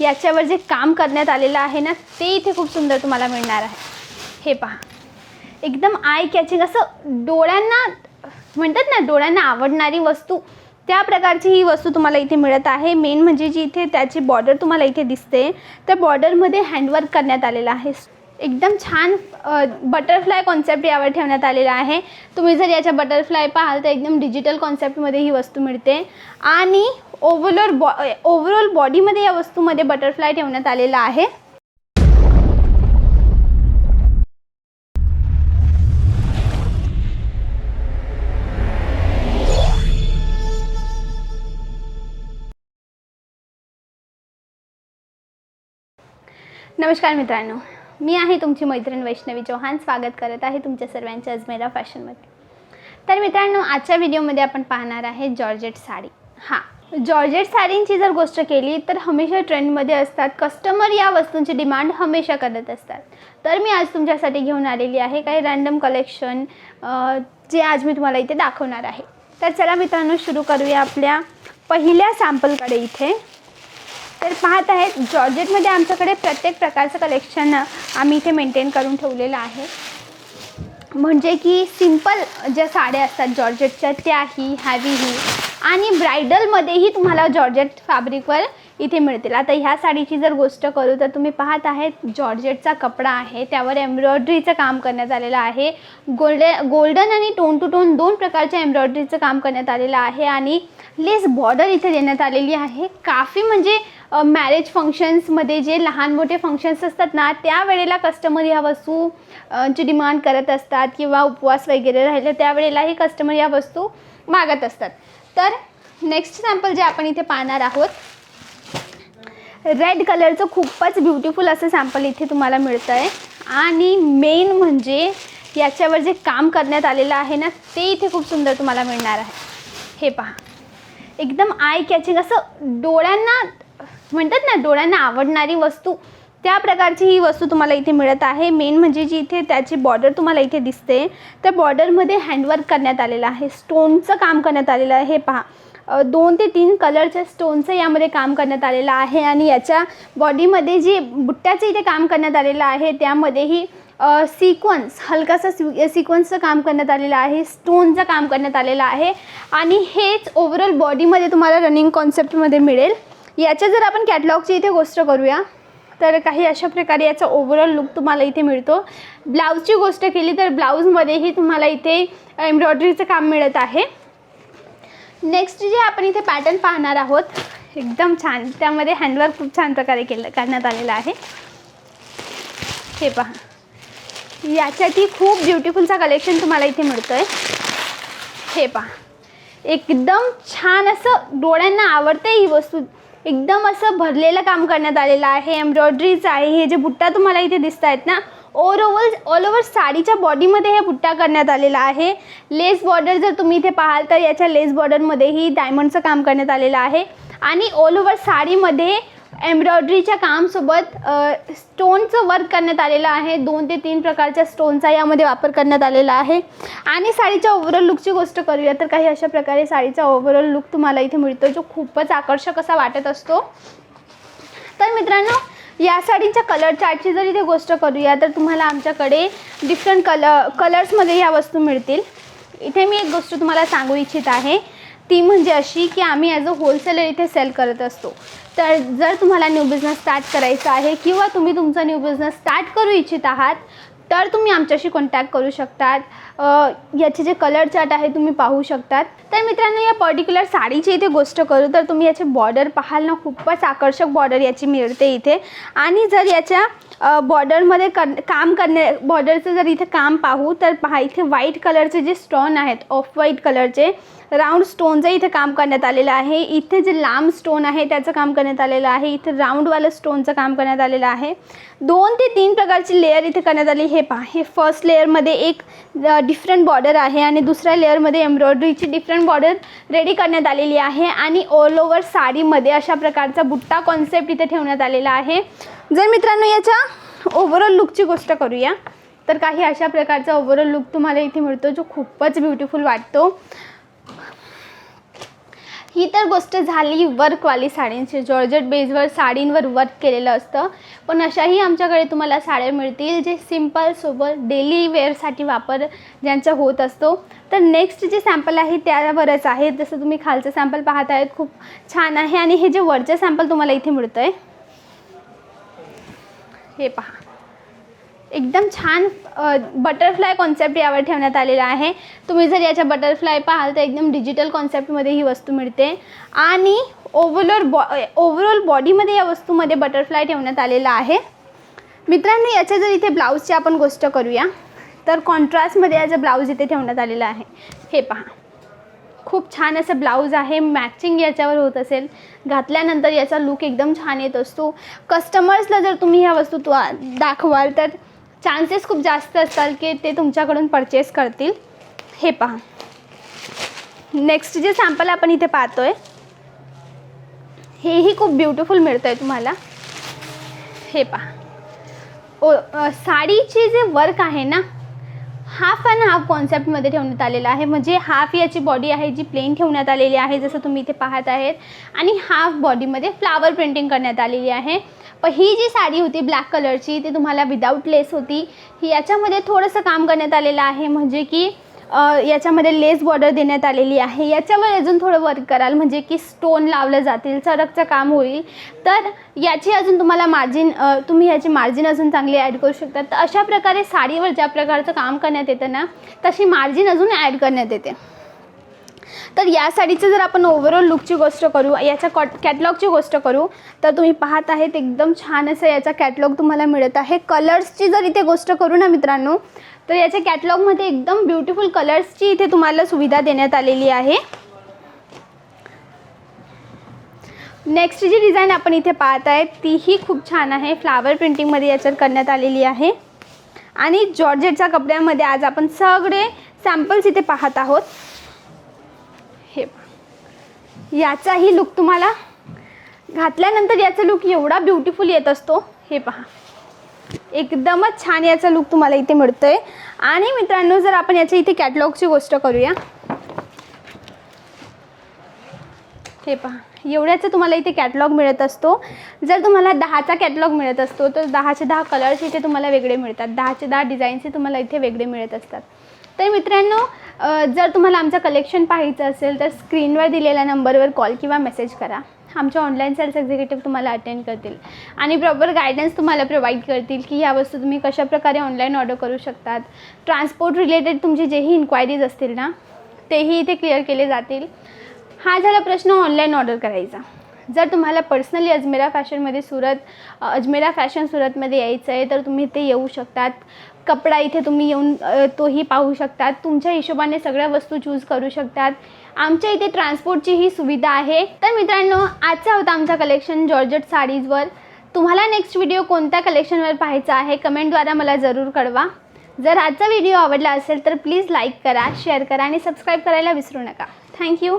याच्यावर जे काम करण्यात आलेलं आहे ना ते इथे खूप सुंदर तुम्हाला मिळणार आहे. हे पहा. एकदम आय कॅचिंग असं डोळ्यांना म्हणतात ना डोळ्यांना आवडणारी वस्तू त्या प्रकारची ही वस्तू तुम्हाला इथे मिळत आहे. मेन म्हणजे जी इथे त्याची बॉर्डर तुम्हाला इथे दिसते. त्या बॉर्डरमध्ये हँडवर्क करण्यात आलेलं आहे. एकदम छान बटरफ्लाय कॉन्सेप्ट यावर ठेवण्यात आलेला आहे. तुम्ही जर याच्या बटरफ्लाय पाहाल तर एकदम डिजिटल कॉन्सेप्टमध्ये ही वस्तू मिळते. आणि ओव्हरऑल बॉ ओव्हरऑल बॉडीमध्ये या वस्तूमध्ये बटरफ्लाय ठेवण्यात आलेला आहे. नमस्कार मित्रांनो मी आहे तुमची मैत्रीण वैष्णवी चौहान. स्वागत करत आहे तुमच्या सर्वांच्या अजमेरा फॅशनमध्ये. तर मित्रांनो आजच्या व्हिडिओमध्ये आपण पाहणार आहे जॉर्जेट साडी. हां जॉर्जेट साडींची जर गोष्ट केली तर हमेशा ट्रेंडमध्ये असतात. कस्टमर या वस्तूंची डिमांड हमेशा करत असतात. तर मी आज तुमच्यासाठी घेऊन आलेली आहे काही रँडम कलेक्शन जे आज मी तुम्हाला इथे दाखवणार आहे. तर चला मित्रांनो सुरू करूया आपल्या पहिल्या सॅम्पलकडे इथे. तर पाहत आहेत जॉर्जेटमध्ये आमच्याकडे प्रत्येक प्रकारचं कलेक्शन आम्ही इथे मेंटेन करून ठेवलेलं आहे. म्हणजे की सिंपल ज्या साड्या असतात जॉर्जेटच्या त्याही हॅवीही आणि ब्रायडलमध्येही तुम्हाला जॉर्जेट फॅब्रिकवर इथे मिळतील. आता ह्या साडीची जर गोष्ट करू तर तुम्ही पाहत आहेत जॉर्जेटचा कपडा आहे त्यावर एम्ब्रॉयडरीचं काम करण्यात आलेलं आहे. गोल्डे गोल्डन आणि टोन टू टोन दोन प्रकारच्या एम्ब्रॉयडरीचं काम करण्यात आलेलं आहे आणि लेस बॉर्डर इथे देण्यात आलेली आहे. काफी म्हणजे मॅरेज फंक्शन्समध्ये जे लहान मोठे फंक्शन्स असतात ना त्यावेळेला कस्टमर ह्या वस्तू ची डिमांड करत असतात किंवा उपवास वगैरे राहिले त्यावेळेलाही कस्टमर या वस्तू मागत असतात. तर नेक्स्ट सॅम्पल जे आपण इथे पाहणार आहोत रेड कलरचं खूपच ब्युटिफुल असं सॅम्पल इथे तुम्हाला मिळतं आहे आणि मेन म्हणजे याच्यावर जे काम करण्यात आलेलं आहे ना ते इथे खूप सुंदर तुम्हाला मिळणार आहे. हे पहा. एकदम आय कॅचिंग असं डोळ्यांना म्हणतात ना डोळ्यांना आवडणारी वस्तू त्या प्रकारची ही वस्तू तुम्हाला इथे मिळत आहे. मेन म्हणजे जी इथे त्याची बॉर्डर तुम्हाला इथे दिसते. त्या बॉर्डरमध्ये हँडवर्क करण्यात आलेलं आहे. स्टोनचं काम करण्यात आलेलं आहे. हे पहा. दोन ते तीन कलरच्या स्टोनचं यामध्ये काम करण्यात आलेलं आहे आणि याच्या बॉडीमध्ये जे बुट्ट्याचं इथे काम करण्यात आलेलं आहे त्यामध्येही सिक्वन्स हलकासा सि सिक्वन्सचं काम करण्यात आलेलं आहे. स्टोनचं काम करण्यात आलेलं आहे. आणि हेच ओव्हरऑल बॉडीमध्ये तुम्हाला रनिंग कॉन्सेप्टमध्ये मिळेल. याच्या जर आपण कॅटलॉगची इथे गोष्ट करूया. तर काही अशा प्रकारे याचा ओव्हरऑल लुक तुम्हाला इथे मिळतो. ब्लाऊजची गोष्ट केली तर ब्लाऊजमध्येही तुम्हाला इथे एम्ब्रॉयडरीचं काम मिळत आहे. नेक्स्ट जे आपण इथे पॅटर्न पाहणार आहोत एकदम छान. त्यामध्ये हँडवर्क खूप छान प्रकारे केलं करण्यात आलेलं आहे. हे पहा. याच्यातही खूप ब्युटिफुलचा कलेक्शन तुम्हाला इथे मिळतं आहे हे पहा. एकदम छान असं डोळ्यांना आवडते ही वस्तू. एकदम असं भरलेलं काम करण्यात आलेलं आहे. एम्ब्रॉयडरीज आहे. हे जे बुट्टा तुम्हाला इथे दिसत आहेत ना ऑल ओव्हर ऑल ओव्हर साडीच्या बॉडीमध्ये हे बुट्टा करण्यात आलेला आहे. लेस बॉर्डर जर तुम्ही इथे पाहाल तर याच्या लेस बॉर्डरमध्येही डायमंडचं काम करण्यात आलेलं आहे. आणि ऑल ओव्हर साडीमध्ये एम्ब्रॉयडरीच्या कामसोबत स्टोनचं वर्क करण्यात आलेलं आहे. दोन ते तीन प्रकारच्या स्टोनचा यामध्ये वापर करण्यात आलेला आहे. आणि साडीच्या ओव्हरऑल लुकची गोष्ट करूया तर काही अशा प्रकारे साडीचा ओव्हरऑल लुक तुम्हाला इथे मिळतो जो खूपच आकर्षक असा वाटत असतो. तर मित्रांनो या साडीच्या कलर चार्टची जर इथे गोष्ट करूया तर तुम्हाला आमच्याकडे डिफरंट कलर कलर्समध्ये ह्या वस्तू मिळतील. इथे मी एक गोष्ट तुम्हाला सांगू इच्छित आहे. ती म्हणजे अशी की आम्ही ॲज अ होलसेलर इथे सेल करत असतो. तर जर तुम्हाला न्यू बिझनेस स्टार्ट करायचा आहे किंवा तुम्ही तुमचा न्यू बिझनेस स्टार्ट करू इच्छित आहात तर तुम्ही आमच्याशी कॉन्टॅक्ट करू शकतात. याचे जे कलर चार्ट आहे तुम्ही पाहू शकतात. तर मित्रांनो या पर्टिक्युलर साडीची इथे गोष्ट करू तर तुम्ही याचे बॉर्डर पाहाल ना. खूपच आकर्षक बॉर्डर याची मिळते इथे. आणि जर याच्या बॉर्डरमध्ये कर काम करणे बॉर्डरचं जर इथे काम पाहू तर पहा इथे व्हाईट कलरचे जे स्टोन आहेत ऑफ व्हाईट कलरचे राऊंड स्टोनचं इथे काम करण्यात आलेलं आहे. इथे जे लांब स्टोन आहे त्याचं काम करण्यात आलेलं आहे. इथे राऊंडवालं स्टोनचं काम करण्यात आलेलं आहे. दोन ते तीन प्रकारची लेअर इथे करण्यात आली. हे पहा हे फर्स्ट लेअरमध्ये एक डिफरंट बॉर्डर आहे आणि दुसऱ्या लेअरमध्ये एम्ब्रॉयडरीची डिफरंट बॉर्डर रेडी करण्यात आलेली आहे आणि ऑल ओव्हर साडीमध्ये अशा प्रकारचा बुट्टा कॉन्सेप्ट इथे ठेवण्यात आलेला आहे. जर मित्रांनो याच्या ओव्हरऑल लुकची गोष्ट करूया तर काही अशा प्रकारचा ओव्हरऑल लुक तुम्हाला इथे मिळतो जो खूपच ब्युटिफुल वाटतो. ही तर गोष्ट झाली वर्कवाली साडींची. जॉर्जेट बेसवर साडींवर वर्क केलेलं असतं. पण अशाही आमच्याकडे तुम्हाला साड्या मिळतील जे सिंपल सोबत डेली वेअरसाठी वापर ज्यांचा होत असतो. तर नेक्स्ट जे सॅम्पल आहे त्यावरच आहे. जसं तुम्ही खालचं सॅम्पल पाहत आहेत खूप छान आहे. आणि हे जे वरचं सॅम्पल तुम्हाला इथे मिळतं आहे हे पहा. एकदम छान बटरफ्लाय कॉन्सेप्ट यावर ठेवण्यात आलेला आहे. तुम्ही जर याच्या बटरफ्लाय पाहाल तर एकदम डिजिटल कॉन्सेप्टमध्ये ही वस्तू मिळते. आणि ओव्हरऑल बॉ ओव्हरऑल बॉडीमध्ये या वस्तूमध्ये बटरफ्लाय ठेवण्यात आलेला आहे. मित्रांनो याच्या जर इथे ब्लाऊजची आपण गोष्ट करूया तर कॉन्ट्रास्टमध्ये याचं ब्लाऊज इथे ठेवण्यात आलेलं आहे. हे पहा. खूप छान असं ब्लाऊज आहे. मॅचिंग याच्यावर होत असेल. घातल्यानंतर याचा लुक एकदम छान येत असतो. कस्टमर्सला जर तुम्ही ह्या वस्तू तु दाखवाल तर चान्सेस खूप जास्त असतात की ते तुमच्याकडून परचेस करतील. हे पहा. नेक्स्ट जे सॅम्पल आपण इथे पाहतो आहे हेही खूप ब्युटिफुल मिळतं आहे तुम्हाला. हे पहा. ओ साडीचे जे वर्क आहे ना हाफ अँड हाफ कॉन्सेप्टमध्ये ठेवण्यात आलेलं आहे. म्हणजे हाफ याची बॉडी आहे जी प्लेन ठेवण्यात आलेली आहे जसं तुम्ही इथे पाहत आहेत. आणि हाफ बॉडीमध्ये फ्लावर प्रिंटिंग करण्यात आलेली आहे. पण ही जी साडी होती ब्लॅक कलरची ती तुम्हाला विदाऊट लेस होती. ही याच्यामध्ये थोडंसं काम करण्यात आलेलं आहे. म्हणजे की याच्यामध्ये लेस बॉर्डर देण्यात आलेली आहे. याच्यावर अजून थोडं वर्क कराल म्हणजे की स्टोन लावलं जातील चरकचं काम होईल. तर याची अजून तुम्हाला मार्जिन तुम्ही याची मार्जिन अजून चांगली ॲड करू शकता. तर अशा प्रकारे साडीवर ज्या प्रकारचं काम करण्यात येतं ना तशी मार्जिन अजून ॲड करण्यात येते. तर या साडीचं जर आपण ओव्हरऑल लुकची गोष्ट करू याच्या कॉट कॅटलॉगची गोष्ट करू तर तुम्ही पाहत आहेत एकदम छान असं याचा कॅटलॉग तुम्हाला मिळत आहे. कलर्सची जर इथे गोष्ट करू ना मित्रांनो तर याच्या कॅटलॉगमध्ये एकदम ब्युटिफुल कलर्सची इथे तुम्हाला सुविधा देण्यात आलेली आहे. नेक्स्ट जी डिझाईन आपण इथे पाहत आहे तीही खूप छान आहे. फ्लावर प्रिंटिंगमध्ये याच्यात करण्यात आलेली आहे. आणि जॉर्जेटच्या कपड्यामध्ये आज आपण सगळे सॅम्पल्स इथे पाहत आहोत. याचाही लुक तुम्हाला घातल्यानंतर याचा लुक एवढा ब्युटिफुल येत असतो. हे पहा. एकदमच छान याचा लुक तुम्हाला इथे मिळतो आहे आणि मित्रांनो जर आपण याच्या इथे कॅटलॉगची गोष्ट करूया. हे पहा. एवढ्याचं तुम्हाला इथे कॅटलॉग मिळत असतो. जर तुम्हाला दहाचा कॅटलॉग मिळत असतो तर दहाचे दहा कलर्स इथे तुम्हाला वेगळे मिळतात. दहाचे दहा डिझाईन्सचे तुम्हाला इथे वेगळे मिळत असतात. तर मित्रांनो जर तुम्हाला आमचं कलेक्शन पाहायचं असेल तर स्क्रीनवर दिलेल्या नंबरवर कॉल किंवा मेसेज करा. आमच्या ऑनलाईन सेल्स एक्झिक्युटिव्ह तुम्हाला अटेंड करतील. आणि प्रॉपर गायडन्स तुम्हाला प्रोव्हाइड करतील की ह्या वस्तू तुम्ही कशाप्रकारे ऑनलाईन ऑर्डर करू शकतात. ट्रान्सपोर्ट रिलेटेड तुमची जेही इन्क्वायरीज असतील ना तेही इथे क्लिअर केले जातील. हा झाला प्रश्न ऑनलाईन ऑर्डर करायचा. जर तुम्हाला पर्सनली अजमेरा फॅशनमध्ये सुरत अजमेरा फॅशन सुरतमध्ये यायचं आहे तर तुम्ही इथे येऊ शकतात. कपडा इथे तुम्ही येऊन तोही पाहू शकतात. तुमच्या हिशोबाने सगळ्या वस्तू चूज करू शकतात. आमच्या इथे ट्रान्सपोर्टची ही सुविधा आहे. तर मित्रांनो आजचा होता आमचा कलेक्शन जॉर्जट साडीजवर. तुम्हाला नेक्स्ट व्हिडिओ कोणत्या कलेक्शनवर पाहायचा आहे कमेंटद्वारा मला जरूर कळवा. जर आजचा व्हिडिओ आवडला असेल तर प्लीज लाईक करा शेअर करा आणि सबस्क्राईब करायला विसरू नका. थँक्यू